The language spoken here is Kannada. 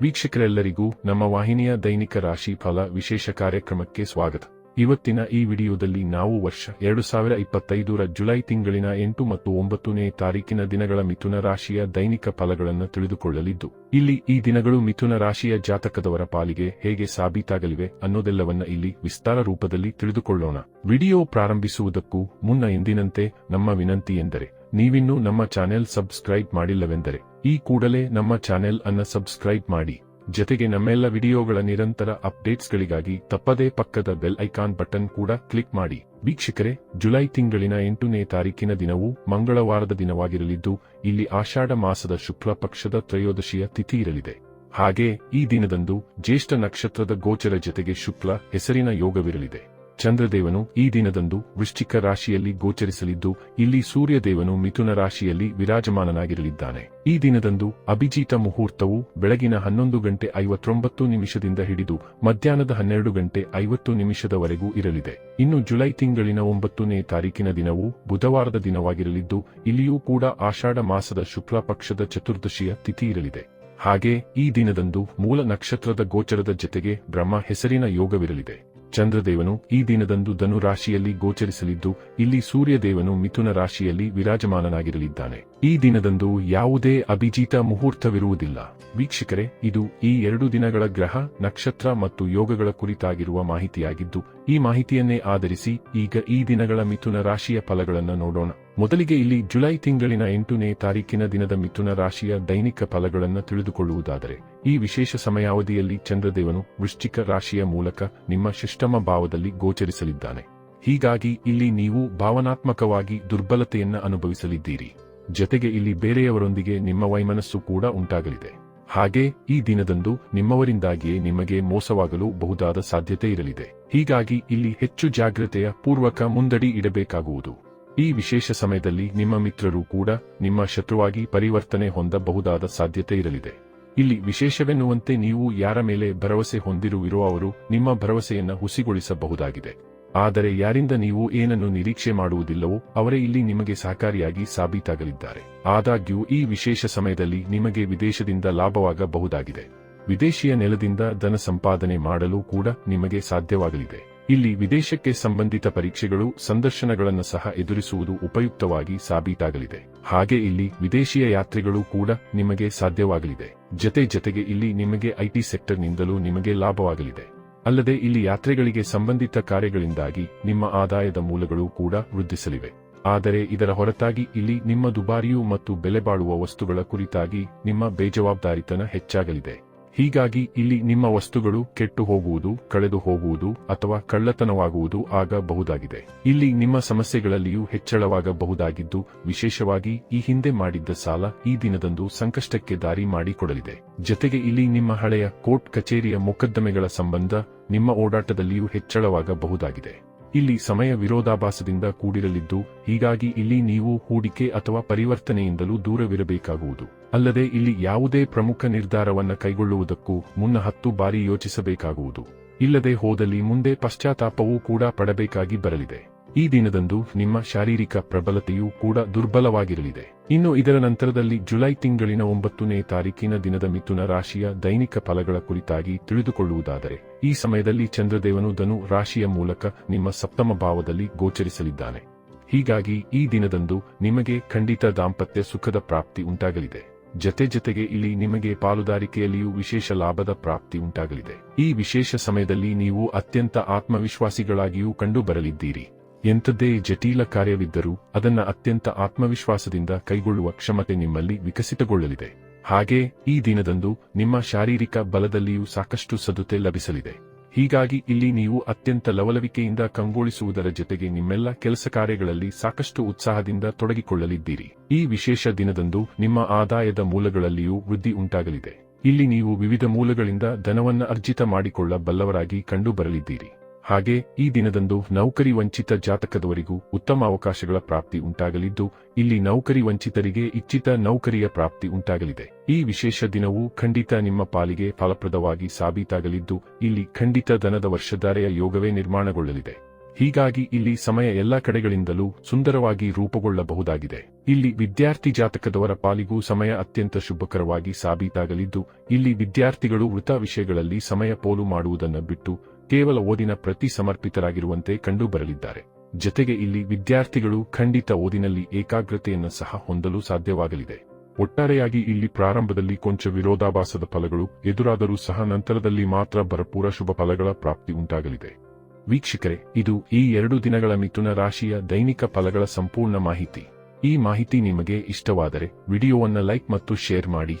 ವೀಕ್ಷಕರೆಲ್ಲರಿಗೂ ನಮ್ಮ ವಾಹಿನಿಯ ದೈನಿಕ ರಾಶಿ ಫಲ ವಿಶೇಷ ಕಾರ್ಯಕ್ರಮಕ್ಕೆ ಸ್ವಾಗತ. ಇವತ್ತಿನ ಈ ವಿಡಿಯೋದಲ್ಲಿ ನಾವು ವರ್ಷ ಎರಡು ಸಾವಿರ ಇಪ್ಪತ್ತೈದರ ಜುಲೈ ತಿಂಗಳಿನ ಎಂಟು ಮತ್ತು ಒಂಬತ್ತನೇ ತಾರೀಕಿನ ದಿನಗಳ ಮಿಥುನ ರಾಶಿಯ ದೈನಿಕ ಫಲಗಳನ್ನು ತಿಳಿದುಕೊಳ್ಳಲಿದ್ದು, ಇಲ್ಲಿ ಈ ದಿನಗಳು ಮಿಥುನ ರಾಶಿಯ ಜಾತಕದವರ ಪಾಲಿಗೆ ಹೇಗೆ ಸಾಬೀತಾಗಲಿವೆ ಅನ್ನೋದೆಲ್ಲವನ್ನ ಇಲ್ಲಿ ವಿಸ್ತಾರ ರೂಪದಲ್ಲಿ ತಿಳಿದುಕೊಳ್ಳೋಣ. ವಿಡಿಯೋ ಪ್ರಾರಂಭಿಸುವುದಕ್ಕೂ ಮುನ್ನ ಎಂದಿನಂತೆ ನಮ್ಮ ವಿನಂತಿ ಎಂದರೆ, ನೀವಿನ್ನೂ ನಮ್ಮ ಚಾನೆಲ್ ಸಬ್ಸ್ಕ್ರೈಬ್ ಮಾಡಿಲ್ಲವೆಂದರೆ ಈ ಕೂಡಲೇ ನಮ್ಮ ಚಾನೆಲ್ ಅನ್ನ ಸಬ್ಸ್ಕ್ರೈಬ್ ಮಾಡಿ. ಜತೆಗೆ ನಮ್ಮೆಲ್ಲ ವಿಡಿಯೋಗಳ ನಿರಂತರ ಅಪ್ಡೇಟ್ಸ್ಗಳಿಗಾಗಿ ತಪ್ಪದೇ ಪಕ್ಕದ ಬೆಲ್ ಐಕಾನ್ ಬಟನ್ ಕೂಡ ಕ್ಲಿಕ್ ಮಾಡಿ. ವೀಕ್ಷಕರೇ, ಜುಲೈ ತಿಂಗಳಿನ ಎಂಟನೇ ತಾರೀಕಿನ ದಿನವು ಮಂಗಳವಾರದ ದಿನವಾಗಿರಲಿದ್ದು, ಇಲ್ಲಿ ಆಷಾಢ ಮಾಸದ ಶುಕ್ಲ ಪಕ್ಷದ ತ್ರಯೋದಶಿಯ ತಿಥಿ ಇರಲಿದೆ. ಹಾಗೆ ಈ ದಿನದಂದು ಜ್ಯೇಷ್ಠ ನಕ್ಷತ್ರದ ಗೋಚರ ಜತೆಗೆ ಶುಕ್ಲ ಹೆಸರಿನ ಯೋಗವಿರಲಿದೆ. ಚಂದ್ರದೇವನು ಈ ದಿನದಂದು ವೃಶ್ಚಿಕ ರಾಶಿಯಲ್ಲಿ ಗೋಚರಿಸಲಿದ್ದು, ಇಲ್ಲಿ ಸೂರ್ಯದೇವನು ಮಿಥುನ ರಾಶಿಯಲ್ಲಿ ವಿರಾಜಮಾನನಾಗಿರಲಿದ್ದಾನೆ. ಈ ದಿನದಂದು ಅಭಿಜಿತ ಮುಹೂರ್ತವು ಬೆಳಗಿನ ಹನ್ನೊಂದು ಗಂಟೆ ಐವತ್ತೊಂಬತ್ತು ನಿಮಿಷದಿಂದ ಹಿಡಿದು ಮಧ್ಯಾಹ್ನದ ಹನ್ನೆರಡು ಗಂಟೆ ಐವತ್ತು ನಿಮಿಷದವರೆಗೂ ಇರಲಿದೆ. ಇನ್ನು ಜುಲೈ ತಿಂಗಳಿನ ಒಂಬತ್ತನೇ ತಾರೀಕಿನ ದಿನವು ಬುಧವಾರದ ದಿನವಾಗಿರಲಿದ್ದು, ಇಲ್ಲಿಯೂ ಕೂಡ ಆಷಾಢ ಮಾಸದ ಶುಕ್ಲ ಪಕ್ಷದ ಚತುರ್ದಶಿಯ ತಿಥಿ ಇರಲಿದೆ. ಹಾಗೆ ಈ ದಿನದಂದು ಮೂಲ ನಕ್ಷತ್ರದ ಗೋಚರದ ಜತೆಗೆ ಬ್ರಹ್ಮ ಹೆಸರಿನ ಯೋಗವಿರಲಿದೆ. ಚಂದ್ರದೇವನು ಈ ದಿನದಂದು ಧನು ರಾಶಿಯಲ್ಲಿ ಗೋಚರಿಸಲಿದ್ದು ಇಲ್ಲಿ ಸೂರ್ಯದೇವನು ಮಿಥುನ ರಾಶಿಯಲ್ಲಿ ವಿರಾಜಮಾನನಾಗಿರಲಿದ್ದಾನೆ. ಈ ದಿನದಂದು ಯಾವುದೇ ಅಭಿಜಿತ ಮುಹೂರ್ತವಿರುವುದಿಲ್ಲ. ವೀಕ್ಷಕರೇ, ಇದು ಈ ಎರಡು ದಿನಗಳ ಗ್ರಹ, ನಕ್ಷತ್ರ ಮತ್ತು ಯೋಗಗಳ ಕುರಿತಾಗಿರುವ ಮಾಹಿತಿಯಾಗಿದ್ದು, ಈ ಮಾಹಿತಿಯನ್ನೇ ಆಧರಿಸಿ ಈಗ ಈ ದಿನಗಳ ಮಿಥುನ ರಾಶಿಯ ಫಲಗಳನ್ನು ನೋಡೋಣ. ಮೊದಲಿಗೆ ಇಲ್ಲಿ ಜುಲೈ ತಿಂಗಳಿನ ಎಂಟನೇ ತಾರೀಕಿನ ದಿನದ ಮಿಥುನ ರಾಶಿಯ ದೈನಿಕ ಫಲಗಳನ್ನು ತಿಳಿದುಕೊಳ್ಳುವುದಾದರೆ, ಈ ವಿಶೇಷ ಸಮಯಾವಧಿಯಲ್ಲಿ ಚಂದ್ರದೇವನು ವೃಶ್ಚಿಕ ರಾಶಿಯ ಮೂಲಕ ನಿಮ್ಮ ಶಿಷ್ಟಮ ಭಾವದಲ್ಲಿ ಗೋಚರಿಸಲಿದ್ದಾನೆ. ಹೀಗಾಗಿ ಇಲ್ಲಿ ನೀವು ಭಾವನಾತ್ಮಕವಾಗಿ ದುರ್ಬಲತೆಯನ್ನ ಅನುಭವಿಸಲಿದ್ದೀರಿ. ಜತೆಗೆ ಇಲ್ಲಿ ಬೇರೆಯವರೊಂದಿಗೆ ನಿಮ್ಮ ವೈಮನಸ್ಸು ಕೂಡ ಉಂಟಾಗಲಿದೆ. ಹಾಗೆ ಈ ದಿನದಂದು ನಿಮ್ಮವರಿಂದಾಗಿಯೇ ನಿಮಗೆ ಮೋಸವಾಗಲು ಬಹುದಾದ ಸಾಧ್ಯತೆ ಇರಲಿದೆ. ಹೀಗಾಗಿ ಇಲ್ಲಿ ಹೆಚ್ಚು ಜಾಗ್ರತೆಯ ಪೂರ್ವಕ ಮುಂದಡಿ ಇಡಬೇಕಾಗುವುದು. ಈ ವಿಶೇಷ ಸಮಯದಲ್ಲಿ ನಿಮ್ಮ ಮಿತ್ರರು ಕೂಡ ನಿಮ್ಮ ಶತ್ರುವಾಗಿ ಪರಿವರ್ತನೆ ಹೊಂದಬಹುದಾದ ಸಾಧ್ಯತೆ ಇರಲಿದೆ. ಇಲ್ಲಿ ವಿಶೇಷವೆನ್ನುವಂತೆ ನೀವು ಯಾರ ಮೇಲೆ ಭರವಸೆ ಹೊಂದಿರುವಿರೋ ಅವರು ನಿಮ್ಮ ಭರವಸೆಯನ್ನು ಹುಸಿಗೊಳಿಸಬಹುದಾಗಿದೆ. ಆದರೆ ಯಾರಿಂದ ನೀವು ಏನನ್ನು ನಿರೀಕ್ಷೆ ಮಾಡುವುದಿಲ್ಲವೋ ಅವರೇ ಇಲ್ಲಿ ನಿಮಗೆ ಸಹಕಾರಿಯಾಗಿ ಸಾಬೀತಾಗಲಿದ್ದಾರೆ. ಆದಾಗ್ಯೂ ಈ ವಿಶೇಷ ಸಮಯದಲ್ಲಿ ನಿಮಗೆ ವಿದೇಶದಿಂದ ಲಾಭವಾಗಬಹುದಾಗಿದೆ. ವಿದೇಶಿಯ ನೆಲದಿಂದ ಧನ ಸಂಪಾದನೆ ಮಾಡಲು ಕೂಡ ನಿಮಗೆ ಸಾಧ್ಯವಾಗಲಿದೆ. ಇಲ್ಲಿ ವಿದೇಶಕ್ಕೆ ಸಂಬಂಧಿತ ಪರೀಕ್ಷೆಗಳು, ಸಂದರ್ಶನಗಳನ್ನು ಸಹ ಎದುರಿಸುವುದು ಉಪಯುಕ್ತವಾಗಿ ಸಾಬೀತಾಗಲಿದೆ. ಹಾಗೆ ಇಲ್ಲಿ ವಿದೇಶಿಯ ಯಾತ್ರೆಗಳು ಕೂಡ ನಿಮಗೆ ಸಾಧ್ಯವಾಗಲಿದೆ. ಜತೆ ಜತೆಗೆ ಇಲ್ಲಿ ನಿಮಗೆ ಐಟಿ ಸೆಕ್ಟರ್ನಿಂದಲೂ ನಿಮಗೆ ಲಾಭವಾಗಲಿದೆ. ಅಲ್ಲದೆ ಇಲ್ಲಿ ಯಾತ್ರೆಗಳಿಗೆ ಸಂಬಂಧಿತ ಕಾರ್ಯಗಳಿಂದಾಗಿ ನಿಮ್ಮ ಆದಾಯದ ಮೂಲಗಳು ಕೂಡ ವೃದ್ಧಿಸಲಿವೆ. ಆದರೆ ಇದರ ಹೊರತಾಗಿ ಇಲ್ಲಿ ನಿಮ್ಮ ದುಬಾರಿಯು ಮತ್ತು ಬೆಲೆಬಾಳುವ ವಸ್ತುಗಳ ಕುರಿತಾಗಿ ನಿಮ್ಮ ಬೇಜವಾಬ್ದಾರಿತನ ಹೆಚ್ಚಾಗಲಿದೆ. ಹೀಗಾಗಿ ಇಲ್ಲಿ ನಿಮ್ಮ ವಸ್ತುಗಳು ಕೆಟ್ಟು ಹೋಗುವುದು, ಕಳೆದು ಹೋಗುವುದು ಅಥವಾ ಕಳ್ಳತನವಾಗುವುದು ಆಗಬಹುದಾಗಿದೆ. ಇಲ್ಲಿ ನಿಮ್ಮ ಸಮಸ್ಯೆಗಳಲ್ಲಿಯೂ ಹೆಚ್ಚಳವಾಗಬಹುದಾಗಿದ್ದು, ವಿಶೇಷವಾಗಿ ಈ ಹಿಂದೆ ಮಾಡಿದ್ದ ಸಾಲ ಈ ದಿನದಂದು ಸಂಕಷ್ಟಕ್ಕೆ ದಾರಿ ಮಾಡಿಕೊಡಲಿದೆ. ಜತೆಗೆ ಇಲ್ಲಿ ನಿಮ್ಮ ಹಳೆಯ ಕೋರ್ಟ್ ಕಚೇರಿಯ ಮೊಕದ್ದಮೆಗಳ ಸಂಬಂಧ ನಿಮ್ಮ ಓಡಾಟದಲ್ಲಿಯೂ ಹೆಚ್ಚಳವಾಗಬಹುದಾಗಿದೆ. ಇಲ್ಲಿ ಸಮಯ ವಿರೋಧಾಭಾಸದಿಂದ ಕೂಡಿರಲಿದ್ದು, ಹೀಗಾಗಿ ಇಲ್ಲಿ ನೀವು ಹೂಡಿಕೆ ಅಥವಾ ಪರಿವರ್ತನೆಯಿಂದಲೂ ದೂರವಿರಬೇಕಾಗುವುದು. ಅಲ್ಲದೆ ಇಲ್ಲಿ ಯಾವುದೇ ಪ್ರಮುಖ ನಿರ್ಧಾರವನ್ನು ಕೈಗೊಳ್ಳುವುದಕ್ಕೂ ಮುನ್ನ ಹತ್ತು ಬಾರಿ ಯೋಚಿಸಬೇಕಾಗುವುದು. ಇಲ್ಲದೆ ಹೋದಲ್ಲಿ ಮುಂದೆ ಪಶ್ಚಾತ್ತಾಪವೂ ಕೂಡ ಪಡಬೇಕಾಗಿ ಬರಲಿದೆ. ಈ ದಿನದಂದು ನಿಮ್ಮ ಶಾರೀರಿಕ ಪ್ರಬಲತೆಯೂ ಕೂಡ ದುರ್ಬಲವಾಗಿರಲಿದೆ. ಇನ್ನು ಇದರ ನಂತರದಲ್ಲಿ ಜುಲೈ ತಿಂಗಳಿನ ಒಂಬತ್ತನೇ ತಾರೀಕಿನ ದಿನದ ಮಿಥುನ ರಾಶಿಯ ದೈನಿಕ ಫಲಗಳ ಕುರಿತಾಗಿ ತಿಳಿದುಕೊಳ್ಳುವುದಾದರೆ, ಈ ಸಮಯದಲ್ಲಿ ಚಂದ್ರದೇವನು ಧನು ರಾಶಿಯ ಮೂಲಕ ನಿಮ್ಮ ಸಪ್ತಮ ಭಾವದಲ್ಲಿ ಗೋಚರಿಸಲಿದ್ದಾನೆ. ಹೀಗಾಗಿ ಈ ದಿನದಂದು ನಿಮಗೆ ಖಂಡಿತ ದಾಂಪತ್ಯ ಸುಖದ ಪ್ರಾಪ್ತಿ ಉಂಟಾಗಲಿದೆ. ಜತೆ ಜತೆಗೆ ಇಲ್ಲಿ ನಿಮಗೆ ಪಾಲುದಾರಿಕೆಯಲ್ಲಿಯೂ ವಿಶೇಷ ಲಾಭದ ಪ್ರಾಪ್ತಿ ಉಂಟಾಗಲಿದೆ. ಈ ವಿಶೇಷ ಸಮಯದಲ್ಲಿ ನೀವು ಅತ್ಯಂತ ಆತ್ಮವಿಶ್ವಾಸಿಗಳಾಗಿಯೂ ಕಂಡುಬರಲಿದ್ದೀರಿ. ಎಂಥದ್ದೇ ಜಟೀಲ ಕಾರ್ಯವಿದ್ದರೂ ಅದನ್ನ ಅತ್ಯಂತ ಆತ್ಮವಿಶ್ವಾಸದಿಂದ ಕೈಗೊಳ್ಳುವ ಕ್ಷಮತೆ ನಿಮ್ಮಲ್ಲಿ ವಿಕಸಿತಗೊಳ್ಳಲಿದೆ. ಹಾಗೆ ಈ ದಿನದಂದು ನಿಮ್ಮ ಶಾರೀರಿಕ ಬಲದಲ್ಲಿಯೂ ಸಾಕಷ್ಟು ಸದುತೆ ಲಭಿಸಲಿದೆ. ಹೀಗಾಗಿ ಇಲ್ಲಿ ನೀವು ಅತ್ಯಂತ ಲವಲವಿಕೆಯಿಂದ ಕಂಗೊಳಿಸುವುದರ ಜೊತೆಗೆ ನಿಮ್ಮೆಲ್ಲ ಕೆಲಸ ಕಾರ್ಯಗಳಲ್ಲಿ ಸಾಕಷ್ಟು ಉತ್ಸಾಹದಿಂದ ತೊಡಗಿಕೊಳ್ಳಲಿದ್ದೀರಿ. ಈ ವಿಶೇಷ ದಿನದಂದು ನಿಮ್ಮ ಆದಾಯದ ಮೂಲಗಳಲ್ಲಿಯೂ ವೃದ್ಧಿ ಉಂಟಾಗಲಿದೆ. ಇಲ್ಲಿ ನೀವು ವಿವಿಧ ಮೂಲಗಳಿಂದ ಧನವನ್ನು ಅರ್ಜಿತ ಮಾಡಿಕೊಳ್ಳಬಲ್ಲವರಾಗಿ ಕಂಡುಬರಲಿದ್ದೀರಿ. ಹಾಗೆ ಈ ದಿನದಂದು ನೌಕರಿ ವಂಚಿತ ಜಾತಕದವರಿಗೂ ಉತ್ತಮ ಅವಕಾಶಗಳ ಪ್ರಾಪ್ತಿ ಉಂಟಾಗಲಿದ್ದು, ಇಲ್ಲಿ ನೌಕರಿ ವಂಚಿತರಿಗೆ ಇಚ್ಛಿತ ನೌಕರಿಯ ಪ್ರಾಪ್ತಿ ಉಂಟಾಗಲಿದೆ. ಈ ವಿಶೇಷ ದಿನವು ಖಂಡಿತ ನಿಮ್ಮ ಪಾಲಿಗೆ ಫಲಪ್ರದವಾಗಿ ಸಾಬೀತಾಗಲಿದ್ದು, ಇಲ್ಲಿ ಖಂಡಿತ ದನದ ವರ್ಷಧಾರೆಯ ಯೋಗವೇ ನಿರ್ಮಾಣಗೊಳ್ಳಲಿದೆ. ಹೀಗಾಗಿ ಇಲ್ಲಿ ಸಮಯ ಎಲ್ಲ ಕಡೆಗಳಿಂದಲೂ ಸುಂದರವಾಗಿ ರೂಪುಗೊಳ್ಳಬಹುದಾಗಿದೆ. ಇಲ್ಲಿ ವಿದ್ಯಾರ್ಥಿ ಜಾತಕದವರ ಪಾಲಿಗೂ ಸಮಯ ಅತ್ಯಂತ ಶುಭಕರವಾಗಿ ಸಾಬೀತಾಗಲಿದ್ದು, ಇಲ್ಲಿ ವಿದ್ಯಾರ್ಥಿಗಳು ವೃತ ವಿಷಯಗಳಲ್ಲಿ ಸಮಯ ಪೋಲು ಮಾಡುವುದನ್ನು ಬಿಟ್ಟು ಕೇವಲ ಓದಿನ ಪ್ರತಿ ಸಮರ್ಪಿತರಾಗಿರುವಂತೆ ಕಂಡುಬರಲಿದ್ದಾರೆ. ಜತೆಗೆ ಇಲ್ಲಿ ವಿದ್ಯಾರ್ಥಿಗಳು ಖಂಡಿತ ಓದಿನಲ್ಲಿ ಏಕಾಗ್ರತೆಯನ್ನು ಸಹ ಹೊಂದಲು ಸಾಧ್ಯವಾಗಲಿದೆ. ಒಟ್ಟಾರೆಯಾಗಿ ಇಲ್ಲಿ ಪ್ರಾರಂಭದಲ್ಲಿ ಕೊಂಚ ವಿರೋಧಾಭಾಸದ ಫಲಗಳು ಎದುರಾದರೂ ಸಹ ನಂತರದಲ್ಲಿ ಮಾತ್ರ ಭರಪೂರ ಶುಭ ಫಲಗಳ ಪ್ರಾಪ್ತಿ ಉಂಟಾಗಲಿದೆ. ವೀಕ್ಷಕರೇ, ಇದು ಈ ಎರಡು ದಿನಗಳ ಮಿಥುನ ರಾಶಿಯ ದೈನಿಕ ಫಲಗಳ ಸಂಪೂರ್ಣ ಮಾಹಿತಿ. ಈ ಮಾಹಿತಿ ನಿಮಗೆ ಇಷ್ಟವಾದರೆ ವಿಡಿಯೋವನ್ನು ಲೈಕ್ ಮತ್ತು ಶೇರ್ ಮಾಡಿ.